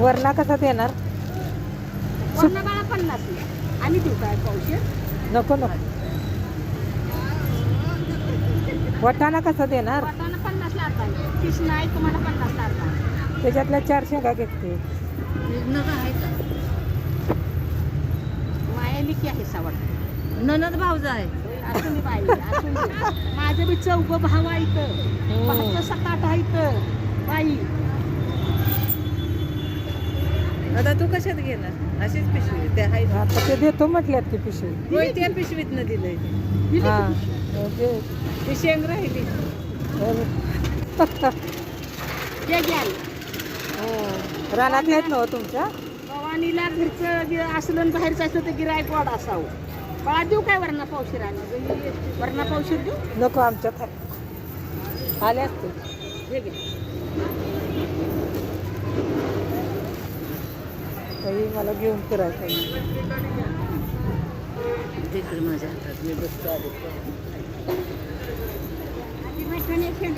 वरणा कसा बाळा पन्नास देऊ काय पावशे नको नको. वटाणा कसा देणार? पन्नास नाही तुम्हाला पन्नास त्याच्यातल्या चार शेंगा घेते नग आहे का? आहे सावड ननद भाऊजा आहे. माझं बी चौघ भाव आहे इथं बहात्तर सात आठ आहे इथं बाई. आता तू कशात घेणार? अशीच पिशवी त्या हाय आता ते देतो म्हटल्यात की पिशवी. होय त्या पिशवीतनं दिलंय दिली हा. ते- शेंग राहिली घ्या घ्या हो. रानात आहेत ना हो तुमच्या? भवानीला घरचं गे- असलं आणि बाहेरचं असलं तर गिरायक वाढ असावं. बाळा देऊ काय वरणा पावशीर आणि वरणा पावशीर देऊ? नको आमच्यात. आहे. आले असते हे घ्या काही मला घेऊन फिरायचं आहे. तिकडे माझ्या हातात. मी बसतो आधी. ती मैत्रिणी एक खेळ.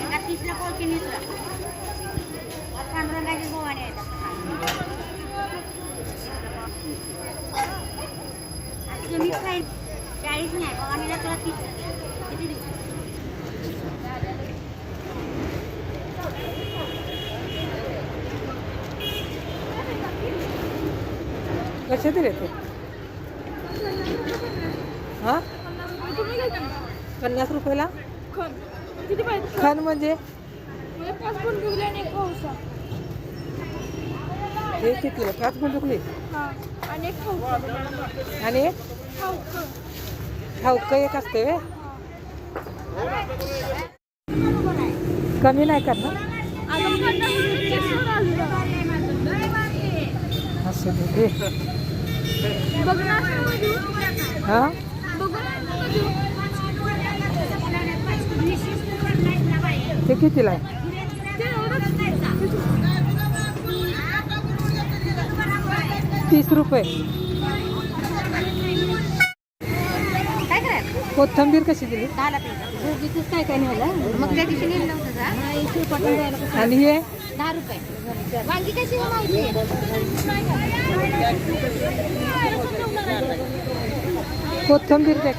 एका तीसला पोळकी नीसला. पांडुरंगाची भवानी आहे आता. तुम्ही काय चाळीस नाही भवानीला तुला तीस किती देऊ? कसे दिले ते हा? पन्नास रुपयाला? खन म्हणजे? हे किती पाच पण हा आणि? आणि ठाऊक एक असते वे कमी नाही करणार. असं दे हा? ते कितीला आहे? तीस रुपये. कोथंबीर कशी दिली? काय काय? आणि हे? दहा रुपये. वांगी कशी माहिती कोथंबीर देख